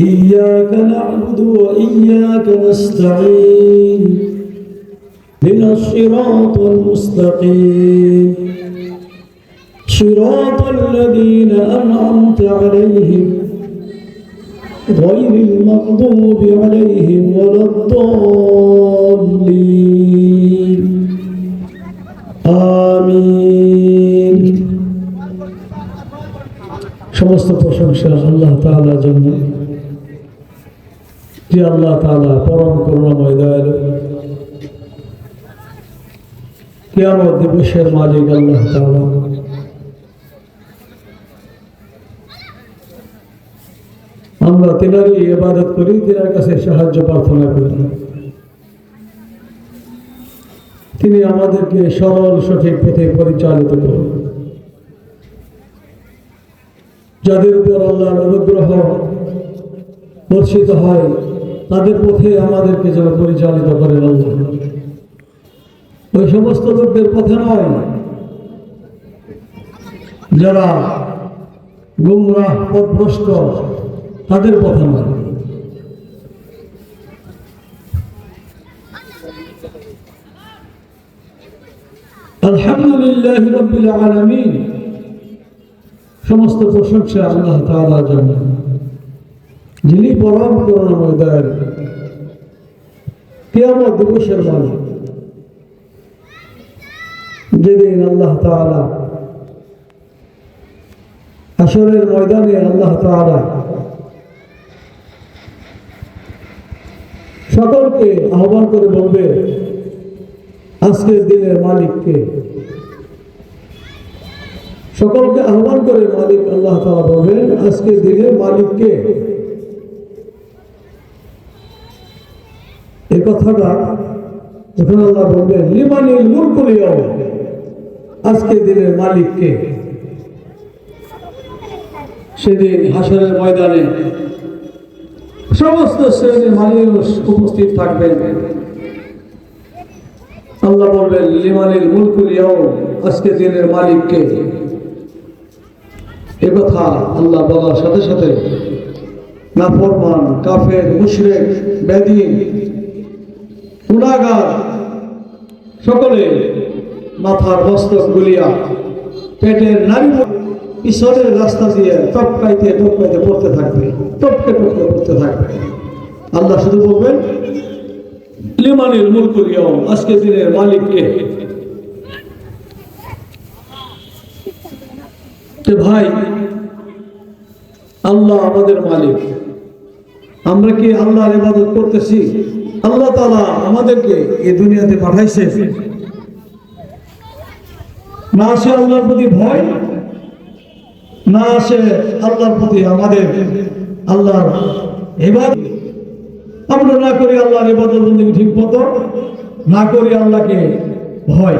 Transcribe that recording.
إياك نعبد وإياك نستعين من الصراط المستقيم صراط الذين أنعمت عليهم غير المغضوب عليهم ولا الضالين আমিন সমস্ত প্রশংসা আল্লাহ তাআলার জন্য যে আল্লাহ তাআলা পরম করুণাময় দয়ালু কিয়ামত দিবসের মালিক আল্লাহ তাআলা। আমরা তিনারই ইবাদত করি, তিনার কাছে সাহায্য প্রার্থনা করি। তিনি আমাদেরকে সরল, সঠিক পথে পরিচালিত করেন। যাদের উপর আল্লাহর অনুগ্রহ বর্ষিত হয় তাদের পথে আমাদেরকে যেন পরিচালিত করেন ওই সমস্ত লোকদের পথে নয়, যারা গুমরাহ পথভ্রষ্ট তাদের পথে নয়। আলহামদুলিল্লাহ রব্বিল আলামিন, সমস্ত প্রশংসা আল্লাহ তাআলার জন্য। যিনি কিয়ামত দিবসের মালিক যেদিন আল্লাহ আসরের ময়দানে আল্লাহ সকলকে আহ্বান করে বলবে, আজকের দিনের মালিককে। সকলকে আহ্বান করে মালিক আল্লাহ তাআলা বলবেন, আজকের দিনের মালিককে কথাটা যখন আল্লাহ বলবেন, লিমানিল মুলকুল ইয়াউম আজকের দিনের মালিককে সেদিন হাসরের ময়দানে সমস্ত শ্রেণির মানুষ উপস্থিত থাকবেন। আল্লাহ বলবেন, লিমানিল মুলকুল ইয়াউম আজকে দিনের মালিককে এ কথা আল্লাহ বলার সাথে সাথে নাফরমান, কাফের, মুশরিক, বেদিন গুণাগার। সকলে মাথার বস্ত্র গুলিয়া পেটের নারী পিছনের রাস্তা দিয়ে টপকাইতে টপকাইতে পড়তে থাকবে, টপকে টপকে পড়তে থাকবে। আল্লাহ শুধু বলবেন লিমানিল মূল ইয়াউম আজকে দিনের মালিককে। ভাই, আল্লাহ আমাদের মালিক। আমরা কি আল্লাহর ইবাদত করতেছি? আল্লাহ তালা আমাদেরকে এই দুনিয়াতে পাঠাইছে। না আসে আল্লাহর প্রতি ভয়, না আসে আল্লাহর প্রতি আমাদের আল্লাহর ইবাদত। আমরা না করি আল্লাহর বন্দী ঠিক মতো, না করি আল্লাহকে ভয়।